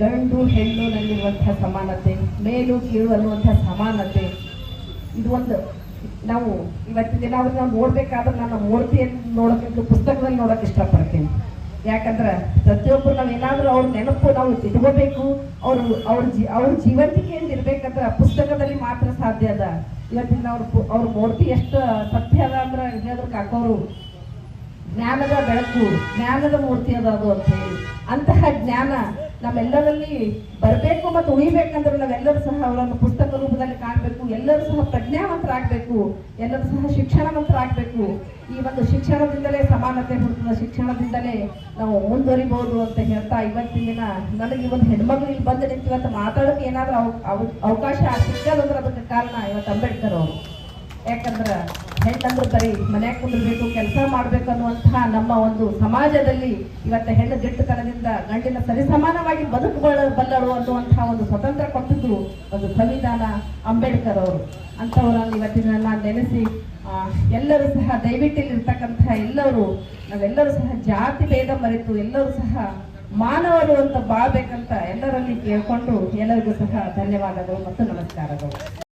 ಗಂಡು, ಹೆಣ್ಣು ನಲ್ಲಿರುವಂಥ ಸಮಾನತೆ, ಮೇಲು, ಕೀಳು ಅನ್ನುವಂತಹ ಸಮಾನತೆ. ಇದು ಒಂದು ನಾವು ಇವತ್ತಿನ ದಿನ ಅವ್ರನ್ನ ನೋಡ್ಬೇಕಾದ್ರೆ ನಾನು ಮೂರ್ತಿಯನ್ನು ನೋಡೋಕ್ಕಿಂತ ಪುಸ್ತಕದಲ್ಲಿ ನೋಡೋಕೆ ಇಷ್ಟಪಡ್ತೀನಿ. ಯಾಕಂದ್ರೆ ಪ್ರತಿಯೊಬ್ಬರು ನಾವು ಏನಾದ್ರೂ ಅವ್ರ ನೆನಪು ನಾವು ತಿಳ್ಕೋಬೇಕು ಅವರು ಅವ್ರ ಜಿ ಅವ್ರ ಜೀವಂತಿಕೆಯಿಂದ ಇರ್ಬೇಕಂದ್ರೆ ಪುಸ್ತಕದಲ್ಲಿ ಮಾತ್ರ ಸಾಧ್ಯ ಅದ. ಇವತ್ತಿನ ಅವ್ರ ಅವ್ರ ಮೂರ್ತಿ ಎಷ್ಟು ಸತ್ಯ ಅದ ಅಂದ್ರೆ ಹೇಳಿದ್ರು ಕಾಕೋರು, ಜ್ಞಾನದ ಬೆಳಕು, ಜ್ಞಾನದ ಮೂರ್ತಿ ಅದ ಅದು ಅಂತ ಹೇಳಿ. ಅಂತಹ ಜ್ಞಾನ ನಮ್ಮೆಲ್ಲರಲ್ಲಿ ಬರಬೇಕು ಮತ್ತು ಉಳಿಬೇಕಂದ್ರೆ ನಾವೆಲ್ಲರೂ ಸಹ ಅವರನ್ನು ಪುಸ್ತಕ ರೂಪದಲ್ಲಿ ಕಾಣಬೇಕು. ಎಲ್ಲರೂ ಸಹ ಪ್ರಜ್ಞಾವಂತರಾಗಬೇಕು. ಎಲ್ಲರೂ ಸಹ ಶಿಕ್ಷಣವಂತರಾಗಬೇಕು. ಈ ಒಂದು ಶಿಕ್ಷಣದಿಂದಲೇ, ಸಮಾನತೆ ಹುಡುಕುವ ಶಿಕ್ಷಣದಿಂದಲೇ ನಾವು ಮುಂದುವರಿಬಹುದು ಅಂತ ಹೇಳ್ತಾ ಇವತ್ತಿನ ದಿನ. ನನಗೆ ಈ ಒಂದು ಹೆಣ್ಮಗಳು ಇಲ್ಲಿ ಬಂದು ನಿಂತು ಇವತ್ತು ಮಾತಾಡೋಕೆ ಏನಾದರೂ ಅವ- ಅವ- ಅವಕಾಶ ಸಿಕ್ಕದಂದ್ರೆ ಅದಕ್ಕೆ ಕಾರಣ ಇವತ್ತು ಅಂಬೇಡ್ಕರ್ ಅವರು. ಯಾಕಂದ್ರೆ ಹೆಣ್ಣಂದ್ರೆ ಬರೀ ಮನ್ಯಾಗ ಕುಂದಿರ್ಬೇಕು ಕೆಲಸ ಮಾಡ್ಬೇಕು ಅನ್ನುವಂತಹ ನಮ್ಮ ಒಂದು ಸಮಾಜದಲ್ಲಿ ಇವತ್ತು ಹೆಣ್ಣು ದಿಟ್ಟತನದಿಂದ ಗಂಡಿನ ಸರಿಸಮಾನವಾಗಿ ಬದುಕುಗಳ, ಬಲ್ಲಳು ಅನ್ನುವಂತಹ ಒಂದು ಸ್ವತಂತ್ರ ಕೊಟ್ಟಿದ್ರು ಒಂದು ಸಂವಿಧಾನ ಅಂಬೇಡ್ಕರ್ ಅವರು. ಅಂಥವರನ್ನು ಇವತ್ತಿನ ನಾನು ನೆನೆಸಿ ಎಲ್ಲರೂ ಸಹ ದಯವಿಟ್ಟಿಲ್ಲಿರ್ತಕ್ಕಂತಹ ಎಲ್ಲರೂ, ನಾವೆಲ್ಲರೂ ಸಹ ಜಾತಿ ಭೇದ ಮರೆತು ಎಲ್ಲರೂ ಸಹ ಮಾನವರು ಅಂತ ಬಾಳ್ಬೇಕಂತ ಎಲ್ಲರಲ್ಲಿ ಕೇಳಿಕೊಂಡು ಎಲ್ಲರಿಗೂ ಸಹ ಧನ್ಯವಾದಗಳು ಮತ್ತು ನಮಸ್ಕಾರಗಳು.